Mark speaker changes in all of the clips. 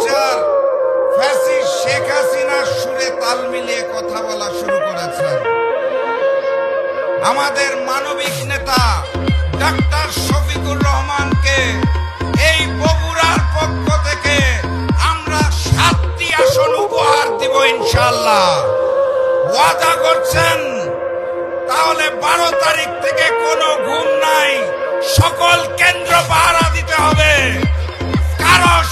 Speaker 1: স্বৈরাচার ফ্যাসিস শেখ হাসিনার সুরে তাল মিলিয়ে কথা বলা শুরু করেছেন। আমাদের মানবিক নেতা ডাক্তার শফিকুর রহমানকে এই বগুড়ার পক্ষ থেকে আমরা সাতটি আসন উপহার দিব ইনশাল্লাহ ওয়াদা করছেন, তাহলে বারো তারিখ থেকে কোনো ঘুম নাই। সকল কেন্দ্র পাহারা দিতে হবে। কারোর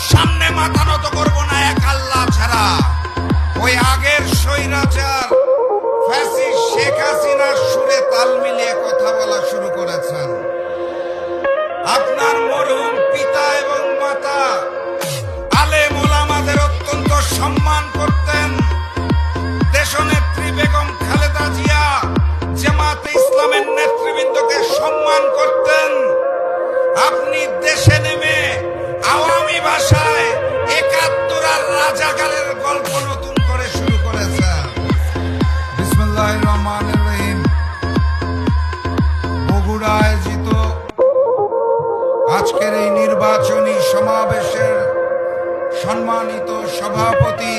Speaker 1: নির্বাচনী সমাবেশের সম্মানিত সভাপতি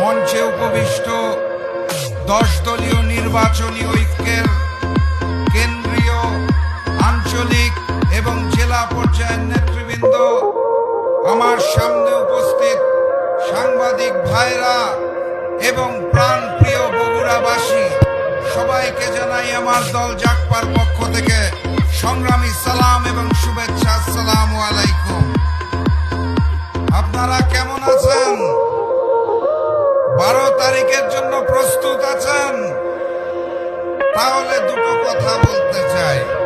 Speaker 1: মঞ্চে উপবিষ্ট দশ দলীয় নির্বাচনী ঐক্যের কেন্দ্রীয় আঞ্চলিক এবং জেলা পর্যায়ের নেতৃবৃন্দ, আমার সামনে উপস্থিত সাংবাদিক ভাইরা এবং প্রাণপ্রিয় বগুড়াবাসী, সবাইকে জানাই আমার দল জাকপার পক্ষ থেকে সংগ্রামী সালাম এবং তাহলে দুটো কথা বলতে চাই।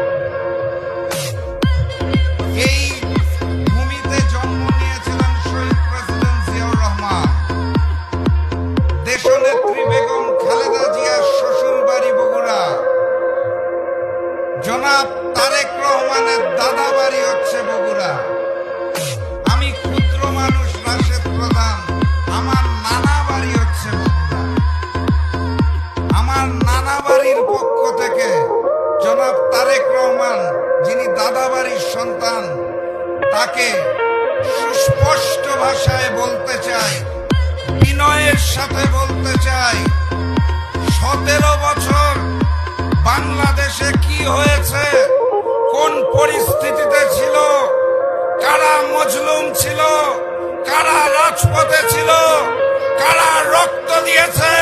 Speaker 1: যিনি দাদা বাড়ির সন্তান তাকে সুস্পষ্ট ভাষায় বলতে চাই বিনয়ের সাথে বলতে চাই সতেরো বছর বাংলাদেশে কি হয়েছে, কোন পরিস্থিতিতে ছিল, কারা মজলুম ছিল, কারা রাজপথে ছিল, কারা রক্ত দিয়েছে,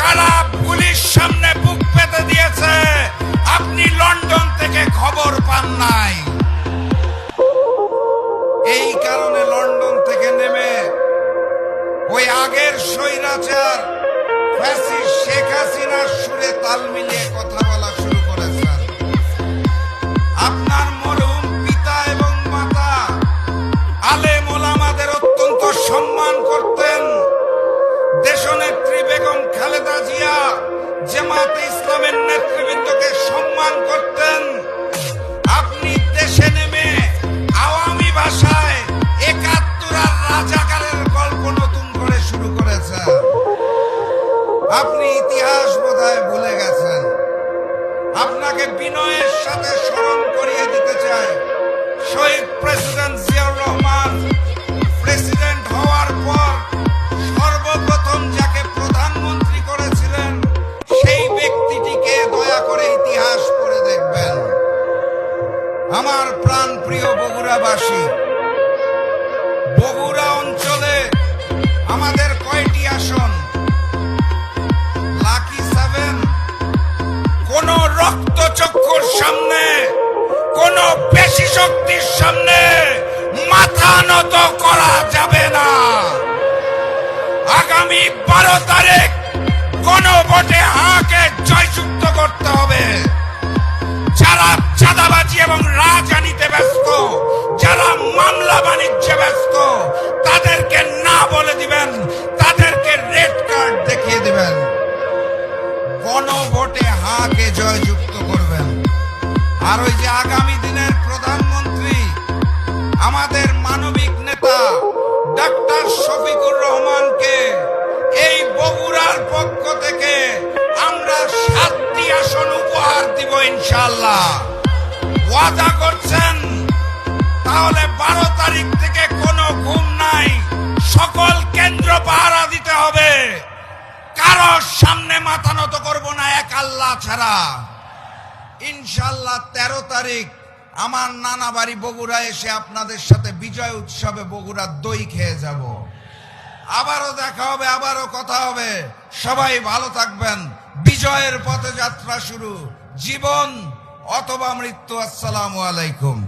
Speaker 1: কারা পুলিশ সামনে বুক পেতে দিয়েছে। ফ্যাসিস শেখ হাসিনার সুরে তাল মিলিয়ে কথা বলা শুরু করেছেন আপনার মরহুম পিতা এবং মাতা, আলেম ওলামাদের অত্যন্ত সম্মান করতেন। দেশনেত্রী বেগম খালেদা জিয়া, জামাতে ইসলামের নেতৃবৃন্দকে সম্মান করতেন। আপনি ইতিহাস বোধহয় ভুলে গেছেন। আপনাকে বিনয়ের সাথে স্মরণ করিয়ে দিতে চাই। শহীদ প্রেসিডেন্ট জিয়াউর রহমান, প্রেসিডেন্ট হওয়ার পর সর্বপ্রথম যাকে প্রধানমন্ত্রী করেছিলেন, সেই ব্যক্তিটিকে দয়া করে ইতিহাস পড়ে দেখবেন। আমার প্রাণ প্রিয় বগুড়াবাসী, বগুড়া অঞ্চলে আমাদের কয়টি আসন? রক্ত চক্ষুর সামনে, কোন পেশি শক্তির সামনে মাথা নত করা যাবে না। আগামী বারো তারিখ কোন ভোটে হাকে জয়যুক্ত করতে হবে। যারা চাঁদাবাজি এবং রাজনীতিতে ব্যস্ত, যারা মামলা বাণিজ্যে ব্যস্ত, তাদেরকে না বলে দিবেন, তাদেরকে রেড কার্ড দেখিয়ে দিবেন। গণভোটে হাকে জয়যুক্ত আর ওই যে আগামী দিনের প্রধানমন্ত্রী, আমাদের মানবিক নেতা ডাক্তার শফিকুর রহমানকে এই বগুড়ার পক্ষ থেকে আমরা সাতটি আসন উপহার দিব ইনশাল্লাহ ওয়াদা করছেন, তাহলে বারো তারিখ থেকে কোনো ঘুম নাই। সকল কেন্দ্র পাহারা দিতে হবে। কারোর সামনে মাথা নত করব না এক আল্লাহ ছাড়া। ইনশাল্লাহ তেরো তারিখ আমার নানা বাড়ি বগুড়া এসে আপনাদের সাথে বিজয় উৎসবে বগুড়ার দই খেয়ে যাব। আবারও দেখা হবে, আবারও কথা হবে। সবাই ভালো থাকবেন। বিজয়ের পথে যাত্রা শুরু। জীবন অথবা মৃত্যু, আসসালামু আলাইকুম।